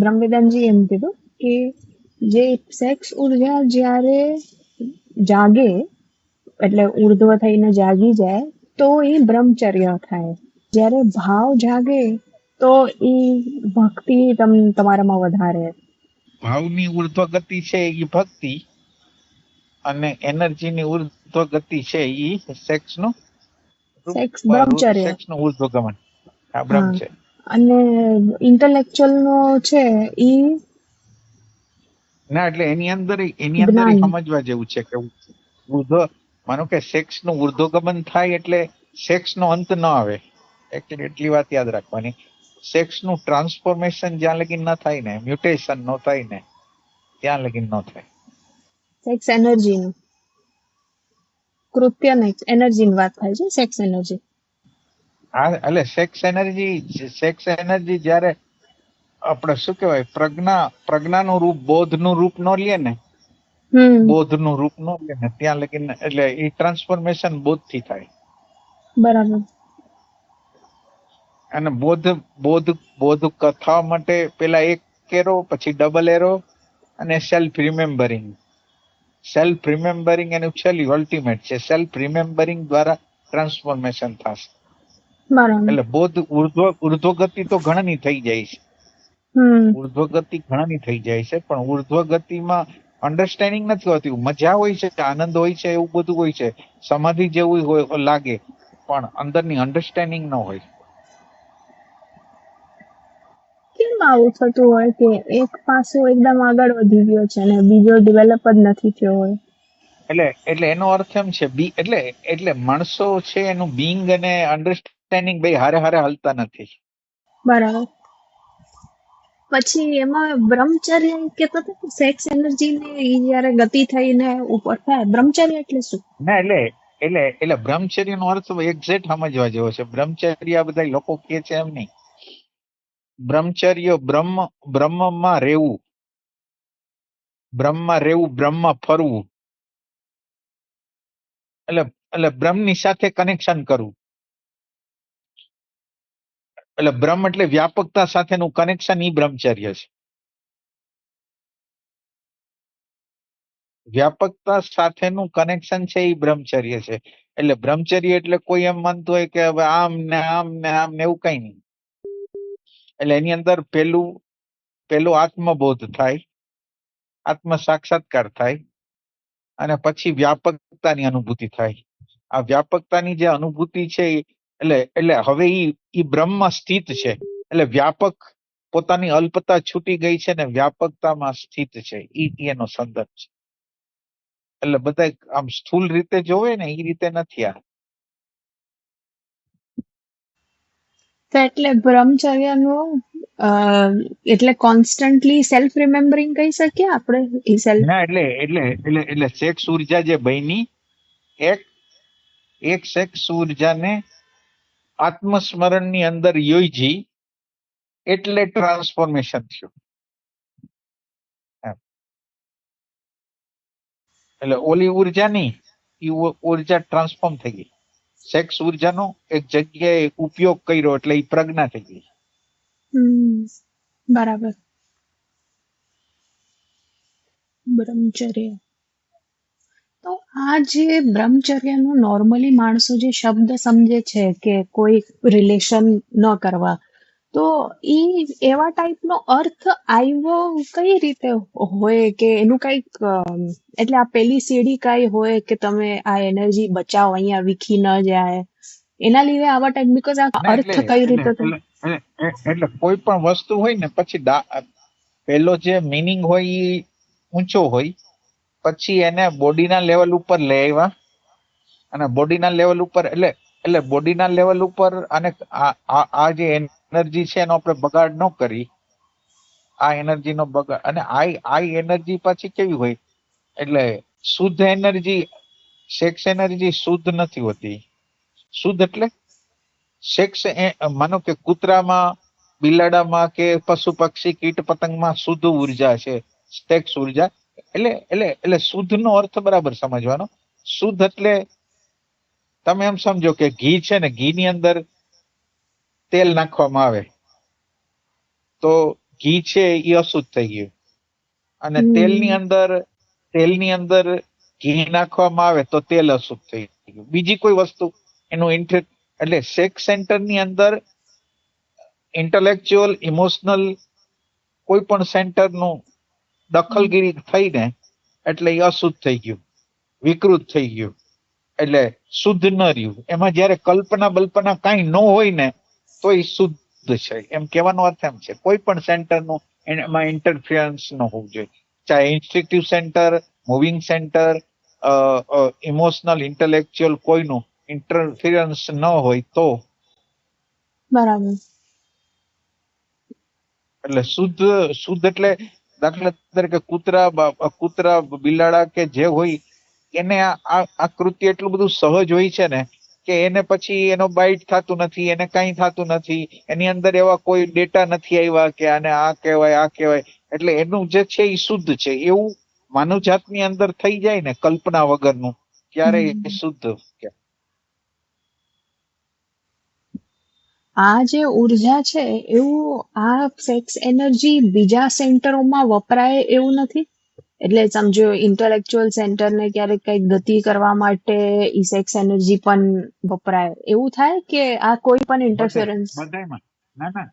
બ્રહ્મવેદાંતજી એમ કીધું કે જે સેક્સ ઊર્જા જ્યારે જાગે એટલે ઉર્ધ્વ થઈને જાગી જાય તો એ બ્રહ્મચર્ય થાય. જ્યારે ભાવ જાગે તો એ ભક્તિ તમ તમારામાં વધારે. ભાવની ઉર્ધ્વ ગતિ છે એ ભક્તિ અને એનર્જીની ઉર્ધ્વ ગતિ છે એ સેક્સનું સેક્સ બ્રહ્મચર્ય. સેક્સનું ઉર્ધ્વગમન. આ બ્રહ્મચર્ય. અને ઇન્ટેલેક્ચ્યુઅલ નો છે એ ના એટલે એની અંદર એની અંદર સમજવા જેવું છે કે વૃદ્ધ માનો કે સેક્સનું ઉર્ધ્વગમન થાય એટલે સેક્સ નો અંત ન આવે. Actually એટલી વાત યાદ રાખવાની. સેક્સનું ટ્રાન્સફોર્મેશન જ્યાં લગી ન થાય ને મ્યુટેશન ન થાય ને ત્યાં લગી ન થાય. સેક્સ એનર્જી નું. કૃત્ય ને એનર્જી ની વાત થાય છે સેક્સ એનર્જી હા એટલે સેક્સ એનર્જી સેક્સ એનર્જી જ્યારે આપણે શું કહેવાય પ્રજ્ઞા પ્રજ્ઞાનું રૂપ બોધનું રૂપ નો લે ને બોધ બોધનું રૂપ નો લે ને ત્યાં લગી એટલે એ ટ્રાન્સફોર્મેશન બોધથી થાય. બરાબર. અને બોધ બોધ બોધ કથા માટે પેલા એક એરો પછી ડબલ એરો અને સેલ્ફ રિમેમ્બરિંગ સેલ્ફ રિમેમ્બરિંગ એનું છેલ્લું અલ્ટિમેટ છે. સેલ્ફ રિમેમ્બરિંગ દ્વારા ટ્રાન્સફોર્મેશન થશે. એટલે બોધ ઉર્ધ્વ ઉર્ધ્વગતિ તો ઘણાની થઈ જાય છે. ઉર્ધ્વગતિ ઉર્ધ્વ ઘણાની થઈ જાય છે પણ ઉર્ધ્વગતિમાં અન્ડરસ્ટેન્ડિંગ નથી હોતી. મજા હોય છે આનંદ હોય છે એવું બધું હોય છે. સમાધિ જેવું હોય લાગે પણ અંદરની અન્ડરસ્ટેન્ડિંગ ન હોય. કેમ આવું થતું હોય કે એક પાસો એકદમ આગળ વધી ગયો છે અને બીજો ડેવલપ જ નથી થયો હોય? એટલે એટલે એનો અર્થ એમ છે બી એટલે એટલે માણસો છે એનું બિંગ અને અન્ડરસ્ટેન્ડિંગ બે હારે હારે હાલતા નથી. બરાબર. પછી એમાં બ્રહ્મચર્ય કેતા હતા સેક્સ એનર્જી ને જયારે ગતિ થઈને ઉપર થાય બ્રહ્મચર્ય એટલે શું? ના એટલે એટલે એટલે બ્રહ્મચર્ય નો અર્થ એક્ઝેક્ટ સમજવા જેવો છે. બ્રહ્મચર્ય બધા લોકો કે છે એમ નહીં. બ્રહ્મચર્ય બ્રહ્મ બ્રહ્મમાં રહેવું. બ્રહ્મમાં રહેવું બ્રહ્મમાં ફરવું. એટલે એટલે બ્રહ્મની સાથે કનેક્શન કરવું. એટલે બ્રહ્મ એટલે વ્યાપકતા સાથેનું કનેક્શન ઈ બ્રહ્મચર્ય છે. વ્યાપકતા સાથેનું કનેક્શન છે એ બ્રહ્મચર્ય છે. એટલે બ્રહ્મચર્ય એટલે કોઈ એમ માનતું હોય કે હવે આમ ને આમ ને આમ ને એવું કઈ નહીં. એટલે એની અંદર પેલું પેલું આત્મબોધ થાય, આત્મ સાક્ષાત્કાર થાય, અને પછી વ્યાપકતાની અનુભૂતિ થાય. આ વ્યાપકતાની જે અનુભૂતિ છે એટલે એટલે હવે ઈ ઈ બ્રહ્મ સ્થિત છે. એટલે વ્યાપક પોતાની અલ્પતા છૂટી ગઈ છે ને વ્યાપકતામાં સ્થિત છે. ઈ એનો સંદર્ભ છે. એટલે બધા આમ સ્થૂલ રીતે જોવે ને એ રીતે નથી આ. એટલે બ્રહ્મચર્યનું એટલે કોન્સ્ટન્ટલી સેલ્ફ રિમેમ્બરિંગ કહી શકીએ આપણે? એ સેલ્ફ ના એટલે એટલે એટલે એટલે સેક્સ ઊર્જા જે બની એક એક સેક્સ ઉર્જાને આત્મસ્મરણની અંદર યોજી એટલે ટ્રાન્સફોર્મેશન થયું. એટલે ઓલી ઉર્જાની એ ઊર્જા ટ્રાન્સફોર્મ થઈ ગઈ. સેક્સ ઉર્જાનો એક જગ્યાએ ઉપયોગ કર્યો એટલે એ પ્રજ્ઞા થઈ ગઈ. બરાબર. બ્રહ્મચર્ય આ જે બ્રહ્મચર્યનો નોર્મલી માણસો જે શબ્દ સમજે છે કે કોઈ રિલેશન ન કરવા તો એ એવા ટાઈપનો અર્થ આવ્યો કઈ રીતે હોય કે એનું કંઈક એટલે આ પેલી સીડી કઈ હોય કે તમે આ એનર્જી બચાવો અહીંયા વીખી ન જાય એના લીધે આવા ટાઈપ બીકોઝ આ અર્થ કઈ રીતે? એટલે કોઈ પણ વસ્તુ હોય ને પછી પેલો જે મિનિંગ હોય એ ઊંચો હોય પછી એને બોડીના લેવલ ઉપર લઈ આવ્યા. અને બોડીના લેવલ ઉપર એટલે એટલે બોડીના લેવલ ઉપર અને આ જે એનર્જી છે એનો આપણે બગાડ ન કરી. આ એનર્જી નો બગાડ, અને આ આ એનર્જી પાછી કેવી હોય? એટલે શુદ્ધ એનર્જી સેક્સ એનર્જી શુદ્ધ નથી હોતી. શુદ્ધ એટલે સેક્સ માનો કે કૂતરામાં, બિલાડામાં કે પશુ પક્ષી કીટ પતંગમાં શુદ્ધ ઊર્જા છે સેક્સ ઊર્જા. એટલે એટલે એટલે શુદ્ધ નો અર્થ બરાબર સમજવાનો. શુદ્ધ એટલે તમે એમ સમજો કે ઘી છે ને ઘી ની અંદર તેલ નાખવામાં આવે. તો ઘી છે એ અશુદ્ધ થઈ ગયું. અને. તેલની અંદર તેલની અંદર ઘી નાખવામાં આવે તો તેલ અશુદ્ધ થઈ ગયું. બીજી કોઈ વસ્તુ એનું ઇન્ટર એટલે સેક્સ સેન્ટરની અંદર ઇન્ટેલેક્ચ્યુઅલ ઇમોશનલ કોઈ પણ સેન્ટરનું દખલગીરી થઈને એટલે એ અશુદ્ધ થઈ ગયું વિકૃત થઈ ગયું એટલે શુદ્ધ ન રહ્યું. એમાં જ્યારે કલ્પના બલ્પના કઈ ન હોય ને તો એ શુદ્ધ છે. એમ કહેવાનો અર્થ એમ છે. કોઈ પણ સેન્ટરનું એમાં ઇન્ટરફિયરન્સ ન હોવું જોઈએ. ચાહે institute centre moving centre emotional intellectual કોઈનું ઇન્ટરફિયરન્સ ન હોય તો બરાબર. એટલે શુદ્ધ શુદ્ધ એટલે દાખલા તરીકે કૂતરા કૂતરા બિલાડા કે જે હોય એને આ કૃત્ય એટલું બધું સહજ હોય છે ને કે એને પછી એનો બાઇટ થતું નથી એને કાંઈ થતું નથી એની અંદર એવા કોઈ ડેટા નથી આવ્યા કે આને આ કહેવાય આ કહેવાય. એટલે એનું જે છે એ શુદ્ધ છે. એવું માનવ જાતની અંદર થઈ જાય ને કલ્પના વગરનું ત્યારે એ શુદ્ધ કહેવાય. આ જે ઊર્જા છે એવું આ સેક્સ એનર્જી બીજા સેન્ટરોમાં વપરાય એવું નથી? એટલે સમજો ઇન્ટેલેક્ચ્યુઅલ સેન્ટરને ક્યારેક કંઈક ગતિ કરવા માટે ઈ સેક્સ એનર્જી પણ વપરાય. એવું થાય કે આ કોઈ પણ ઇન્ટરફિયરન્સ બધાયમાં. ના ના.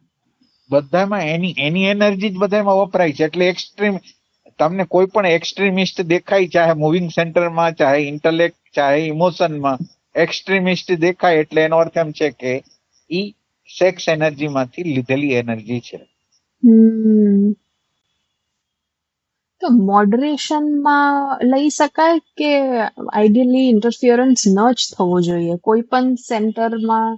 બધામાં એની એની એનર્જી જ બધામાં વપરાય છે. એટલે એક્સ્ટ્રીમ તમને કોઈ પણ એક્સ્ટ્રીમિસ્ટ દેખાય ચાહે મૂવિંગ સેન્ટરમાં ચાહે ઇન્ટલેક્ટ ચાહે ઇમોશનમાં એક્સ્ટ્રીમિસ્ટ દેખાય એટલે એનો અર્થ એમ છે કે ઈ સેક્સ એનર્જી માંથી લીધેલી એનર્જી છે. તો મોડરેશનમાં લઈ શકાય કે આઈડિયલી ઇન્ટરફિયરન્સ ન જ થવો જોઈએ? કોઈ પણ સેન્ટરમાં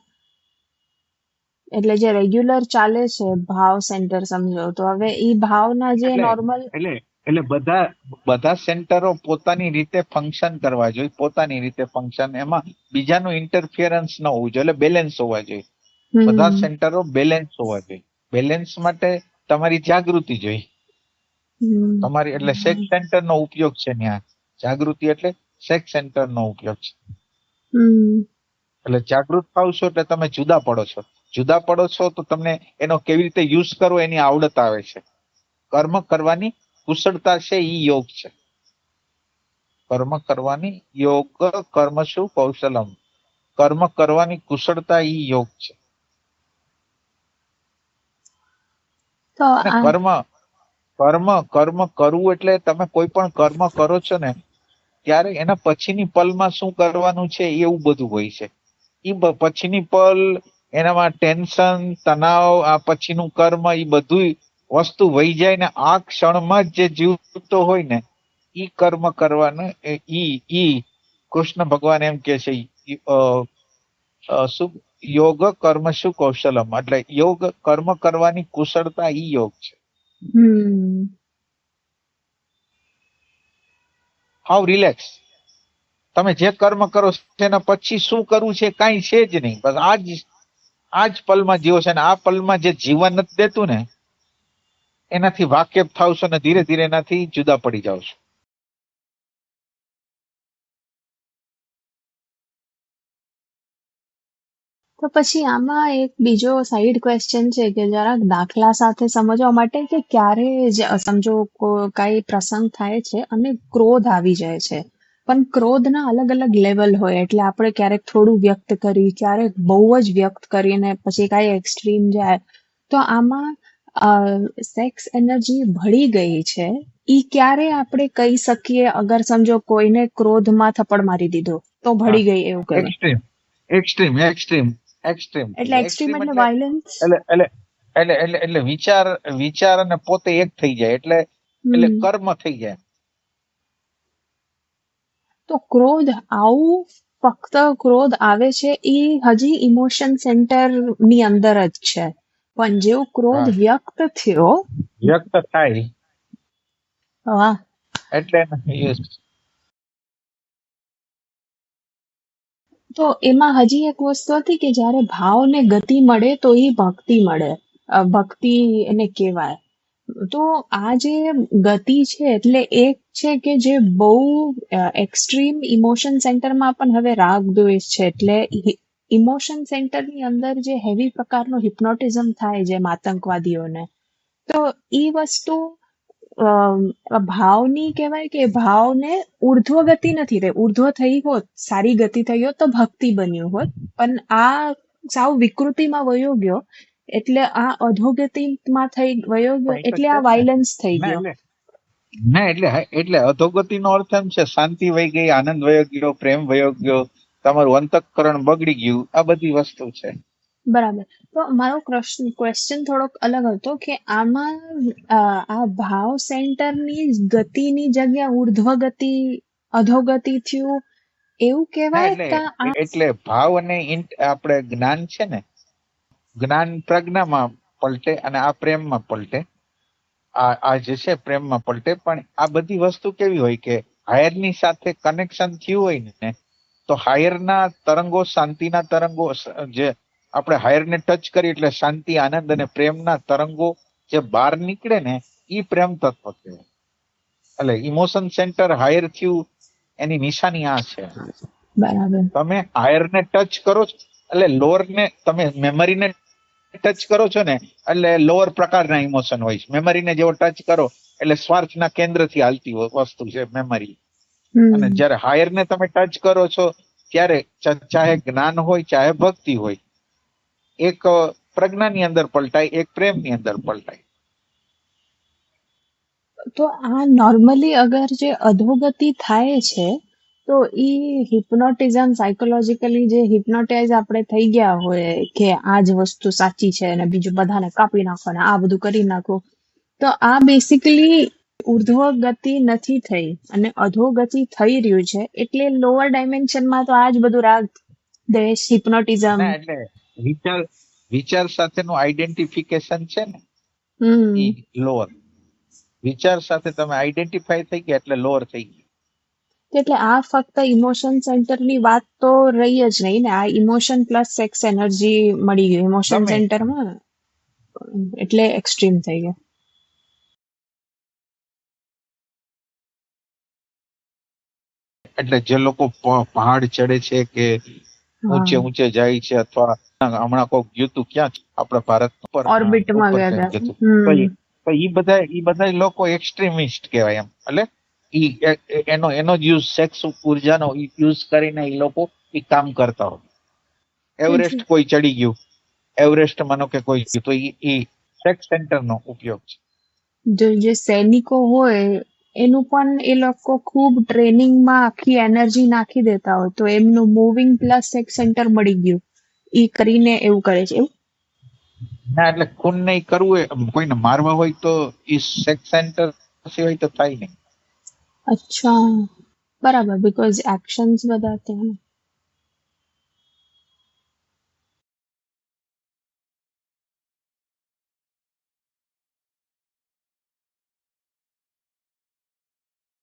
એટલે જે રેગ્યુલર ચાલે છે ભાવ સેન્ટર સમજો તો હવે એ ભાવના જે નોર્મલ એટલે એટલે બધા બધા સેન્ટરો પોતાની રીતે ફંક્શન કરવા જોઈએ પોતાની રીતે ફંક્શન એમાં બીજાનું ઇન્ટરફિયરન્સ ન હોવું જોઈએ એટલે બેલેન્સ હોવા જોઈએ. બધા સેન્ટરો બેલેન્સ હોવા જોઈએ. બેલેન્સ માટે તમારી જાગૃતિ જોઈએ. તમારી એટલે સેક્સ સેન્ટર નો ઉપયોગ છે ત્યાં જાગૃતિ એટલે સેક્સ સેન્ટર નો ઉપયોગ છે. એટલે જાગૃત થાવ છો એટલે તમે જુદા પડો છો. જુદા પડો છો તો તમને એનો કેવી રીતે યુઝ કરવો એની આવડત આવે છે. કર્મ કરવાની કુશળતા છે ઈ યોગ છે. કર્મ કરવાની યોગ કર્મ શું? કૌશલમ. કર્મ કરવાની કુશળતા ઈ યોગ છે તો અને આ કર્મ કર્મ કર્મ કરવું એટલે તમે કોઈ પણ કર્મ કરો છો ને ત્યારે એના પછીની પલમાં શું કરવાનું છે એવું બધું હોય છે. એ પછીની પલ એનામાં ટેન્શન તણાવ આ પછીનું કર્મ એ બધું વસ્તુ વહી જાય ને આ ક્ષણમાં જ જે જીવતો હોય ને ઈ કર્મ કરવાનું ઈ ઈ કૃષ્ણ ભગવાન એમ કે છે શું યોગ કર્મ શું કૌશલમ? એટલે યોગ કર્મ કરવાની કુશળતા ઈ યોગ છે. હાઉ રિલેક્સ તમે જે કર્મ કરો તેના પછી શું કરવું છે કાંઈ છે જ નહીં. બસ આજ આજ પલમાં જીવો છે અને આ પલમાં જે જીવન નથી દેતું ને એનાથી વાકેફ થાવ છો ને ધીરે ધીરે એનાથી જુદા પડી જાવ છો તો પછી આમાં એક બીજો સાઈડ ક્વેશ્ચન છે કે જરાક દાખલા સાથે સમજવા માટે કે ક્યારે જ સમજો કઈ પ્રસંગ થાય છે અને ક્રોધ આવી જાય છે. પણ ક્રોધના અલગ અલગ લેવલ હોય એટલે આપણે ક્યારેક થોડું વ્યક્ત કરી ક્યારેક બહુ જ વ્યક્ત કરીને પછી કાંઈ એક્સ્ટ્રીમ જાય. તો આમાં સેક્સ એનર્જી ભળી ગઈ છે. ઈ ક્યારે આપણે કહી શકીએ અગર સમજો કોઈને ક્રોધમાં થપ્પડ મારી દીધો તો ભળી ગઈ એવું કહે એક્સ્ટ્રીમ એક્સ્ટ્રીમ એક્સ્ટ્રીમ એક્સ્ટ્રીમ એટલે એક્સ્ટ્રીમ એટલે વાયલન્સ એટલે એટલે એટલે એટલે વિચાર વિચાર અને પોતે એક થઈ જાય. એટલે એટલે કર્મ થઈ જાય. તો ક્રોધ આવું ફક્ત ક્રોધ આવે છે એ હજી ઇમોશન સેન્ટરની અંદર જ છે. પણ જેવું ક્રોધ વ્યક્ત થયો વ્યક્ત થાય. વાહ. એટલે તો એમાં હજી એક વસ્તુ હતી કે જ્યારે ભાવને ગતિ મળે તો એ ભક્તિ મળે ભક્તિ એને કહેવાય. તો આ જે ગતિ છે એટલે એક છે કે જે બહુ એક્સ્ટ્રીમ ઇમોશન સેન્ટરમાં પણ હવે રાગ, દ્વેષ છે એટલે ઇમોશન સેન્ટરની અંદર જે હેવી પ્રકારનો હિપ્નોટિઝમ થાય જેમ આતંકવાદીઓને. તો એ વસ્તુ ભાવની કહેવાય કે ભાવને ઉર્ધ્વ ગતિ નથી થઈ. ઉર્ધ્વ થઈ હોત સારી ગતિ થઈ હોત તો ભક્તિ બન્યું હોત. પણ આ સાવ વિકૃતિમાં વયો ગયો એટલે આ અધોગતિમાં થઈ વયો ગયો એટલે આ વાયલન્સ થઈ ગયો. ના એટલે એટલે અધોગતિ નો અર્થ એમ છે શાંતિ વહી ગઈ આનંદ વયો ગયો પ્રેમ વયો ગયો તમારું અંતકરણ બગડી ગયું આ બધી વસ્તુ છે. બરાબર. તો મારો ક્વેશ્ચન થોડોક અલગ હતો કે આમાં અ, આ ભાવ સેન્ટરની ગતિની જગ્યા ઉર્ધ્વ ગતિ અધોગતિ થયું એવું ના કહેવાય એટલે કે આ એટલે ભાવ અને ઇન્ટ આપણે જ્ઞાન છે ને જ્ઞાન પ્રજ્ઞામાં પલટે અને આ પ્રેમમાં પલટે. આ આ જે છે પ્રેમમાં પલટે પણ આ બધી વસ્તુ કેવી હોય કે હાયરની સાથે કનેક્શન થયું હોય ને તો હાયર ના તરંગો શાંતિના તરંગો સ- જે આપણે હાયર ને ટચ કરીએ એટલે શાંતિ આનંદ અને પ્રેમના તરંગો જે બહાર નીકળે ને એ પ્રેમ તત્વ કહેવાય. એટલે ઇમોશન સેન્ટર હાયર થયું એની નિશાની આ છે. બરાબર. તમે હાયર ને ટચ કરો છો એટલે લોઅર ને તમે મેમરી ને ટચ કરો છો ને એટલે લોઅર પ્રકારના ઇમોશન હોય છે. મેમરીને જેવો ટચ કરો એટલે સ્વાર્થના કેન્દ્રથી હાલતી હોય વસ્તુ છે મેમરી અને જ્યારે હાયર ને તમે ટચ કરો છો ત્યારે ચાહે જ્ઞાન હોય ચાહે ભક્તિ હોય એક પ્રજ્ઞાની અંદર પલટાય એક પ્રેમની અંદર પલટાય. તો આ નોર્મલી અગર જે અધોગતિ થાય છે તો એ હિપ્નોટિઝમ સાયકોલોજીકલી જે હિપ્નોટાઇઝ આપણે થઈ ગયા હોય કે આ જ વસ્તુ સાચી છે અને બીજું બધાને કાપી નાખો ને આ બધું કરી નાખો તો આ બેસિકલી ઉર્ધ્વ ગતિ નથી થઈ અને અધોગતિ થઈ રહ્યું છે એટલે લોઅર ડાયમેન્શનમાં તો આ જ બધું રાગ દેશ હિપ્નોટિઝમ એટલે વિચાર વિચાર સાથેનું આઈડેન્ટિફિકેશન છે ને હમ. ઈ લોઅર વિચાર સાથે તમે આઈડેન્ટિફાય થઈ ગયા એટલે લોઅર થઈ ગયું. એટલે આ ફક્ત ઇમોશન સેન્ટરની વાત તો રહી જ નહીં ને આ ઇમોશન પ્લસ સેક્સ એનર્જી મળી ગયું. ઇમોશન તમે- સેન્ટરમાં એટલે એક્સ્ટ્રીમ થઈ ગયો. એટલે જે લોકો પ- પહાડ ચડે છે કે ઊંચે ઊંચે જાય છે અથવા હમણાં કોક ગયું તું ક્યાં? આપણા ભારત પર ઓર્બિટમાં ગયા હતા. તું. ઈ બધા એ બધા લોકો એક્સ્ટ્રીમિસ્ટ કહેવાય એમ. એટલે ઈ એ- એ- એનો એનો જ યુઝ સેક્સ ઉર્જાનો યુઝ કરીને એ લોકો ઈ કામ કરતા હોય. એવરેસ્ટ કોઈ ચડી ગયું. એવરેસ્ટ માનો કે કોઈ તો ઈ ઈ સેક્સ સેન્ટર નો ઉપયોગ છે. જો જે સૈનિકો હોય એનું પણ એ લોકો ખૂબ ટ્રેનિંગમાં આખી એનર્જી નાખી દેતા હોય. તો એમનું મૂવિંગ પ્લસ સેક્સ સેન્ટર મળી ગયું. એ કરીને એવું કરે છે એવું? ના એટલે ખૂન નહીં કરવું હોય કોઈને મારવા હોય તો એ સેક્સ સેન્ટર સિવાય તો થાય નહીં. અચ્છા. બરાબર બીકોઝ એક્શન્સ બધા ત્યાં